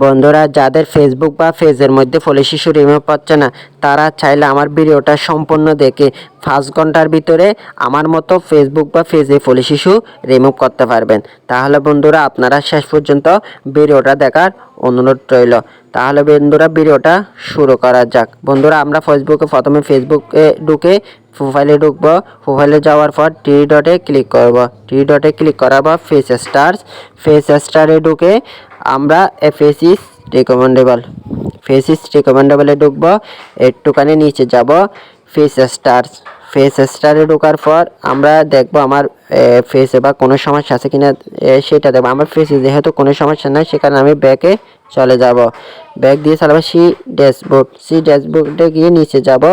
বন্ধুরা, যাদের ফেসবুক বা পেজের মধ্যে ফলে শিশু রিমুভ পাচ্ছে না, তারা চাইলে আমার ভিডিওটা সম্পূর্ণ দেখে পাঁচ ঘণ্টার ভিতরে আমার মতো ফেসবুক বা পেজে ফলে শিশু রিমুভ করতে পারবেন। তাহলে বন্ধুরা, আপনারা শেষ পর্যন্ত ভিডিওটা দেখার অনুরোধ রইল। তাহলে বন্ধুরা, ভিডিওটা শুরু করা যাক। বন্ধুরা, আমরা ফেসবুকে প্রথমে ফেসবুকে ঢুকে প্রোফাইলে ঢুকবো। প্রোফাইলে যাওয়ার পর টি ডটে ক্লিক করব। টি ডটে ক্লিক করার পর ফেস স্টার্স ফেস স্টারে ঢুকে আমরা ফেসিস রিকমেন্ডেবল ফেসিস রিকমেন্ডেবলে ঢুকবো একটুখানি নিচে যাব ফেস স্টার্স ফেস স্টারে ঢোকার পর আমরা দেখব আমার ফেসে বা কোনো সমস্যা আছে কিনা এ, সেটা দেখব। আমার ফেসে যেহেতু কোনো সমস্যা নাই সেখানে আমি ব্যাকে চলে যাব। ব্যাক দিয়ে চালাবো সি ড্যাশবোর্ড। সি ড্যাশবোর্ডে গিয়ে নিচে যাব।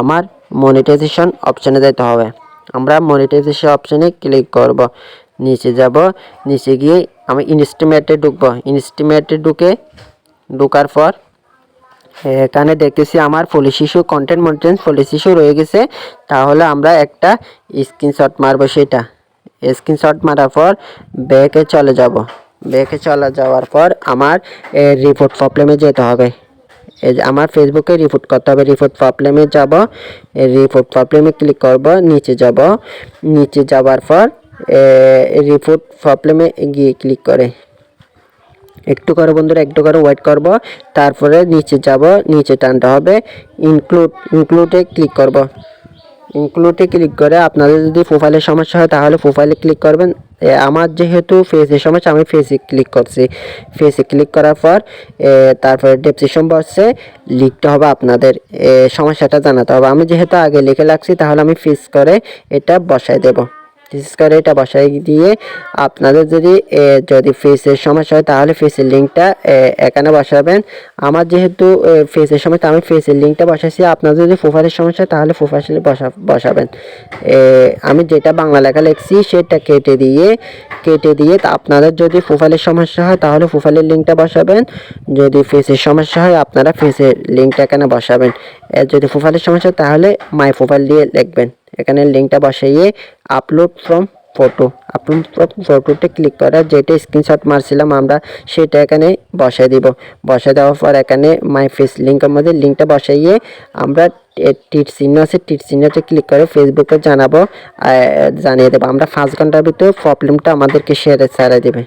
আমার মনিটাইজেশন অপশানে যেতে হবে। আমরা মনিটাইজেশন অপশানে ক্লিক করব। নিচে যাব। নিচে গিয়ে আমি ইনস্টিমেটে ঢুকবো। ইনস্টিমেটে ঢুকে ঢোকার পর এখানে দেখতেছি আমার ফলি শিশু কন্টেন্ট মন্টেন্ট ফলি শিশু রয়ে গেছে। তাহলে আমরা একটা স্ক্রিনশট মারবো সেটা। স্ক্রিনশট মারার পর ব্যাকে চলে যাব। ব্যাকে চলে যাওয়ার পর আমার রিপোর্ট প্রবলেমে যেতে হবে। আমার ফেসবুকে রিপোর্ট করতে হবে। রিপোর্ট প্রবলেমে যাব। রিপোর্ট প্রবলেমে ক্লিক করব। নিচে যাব। নিচে যাওয়ার পর রিপোর্ট প্রবলেমে গিয়ে ক্লিক করে। একটু করে বন্ধুরা, একটু করে ওয়েট করব, তারপরে নিচে যাব, নিচে টানতে হবে ইনক্লুড ইনক্লুডে ক্লিক করব। ইনক্লুডে ক্লিক করে আপনাদের যদি প্রোফাইলের সমস্যা হয়, তাহলে প্রোফাইলে ক্লিক করবেন। আমার যেহেতু ফেসের সমস্যা, আমি ফেসে ক্লিক করছি। ফেসে ক্লিক করার পর তারপরে ডেপসিশন বক্সে লিখতে হবে আপনাদের সমস্যাটা জানাতে হবে। আমি যেহেতু আগে লিখে রাখছি, তাহলে আমি ফিস করে এটা বসায় দেবো। বিশেষ করে এটা বসাই দিয়ে আপনাদের যদি যদি ফেসের সমস্যা হয়, তাহলে ফেসের লিঙ্কটা এখানে বসাবেন। আমার যেহেতু ফেসের সমস্যা, আমি ফেসের লিঙ্কটা বসাইছি। আপনাদের যদি প্রোফাইলের সমস্যা তাহলে প্রোফাইলে বসা, বসাবেন। আমি যেটা বাংলা লেখা লিখছি, সেটা কেটে দিয়ে কেটে দিয়ে আপনাদের যদি প্রোফাইলের সমস্যা হয়, তাহলে প্রোফাইলের লিঙ্কটা বসাবেন। যদি ফেসের সমস্যা হয়, আপনারা ফেসের লিঙ্কটা এখানে বসাবেন। যদি প্রোফাইলের সমস্যা তাহলে মাই প্রোফাইল দিয়ে লিখবেন। এখানে লিঙ্কটা বসাইয়ে upload from photo upload from ফটোতে ক্লিক করা, যেটা স্ক্রিনশট মারছিলাম আমরা, সেটা এখানে বসাই দিব। বসাই দেওয়ার পর এখানে মাই ফেস লিঙ্কের মধ্যে লিঙ্কটা বসাইয়ে আমরা টিট চিহ্ন আছে, টিট চিহ্নতে ক্লিক করে ফেসবুকে জানাব জানিয়ে দেবো। আমরা পাঁচ ঘণ্টার ভিতরে প্রবলেমটা আমাদেরকে শেয়ারে ছাড়াই দেবে।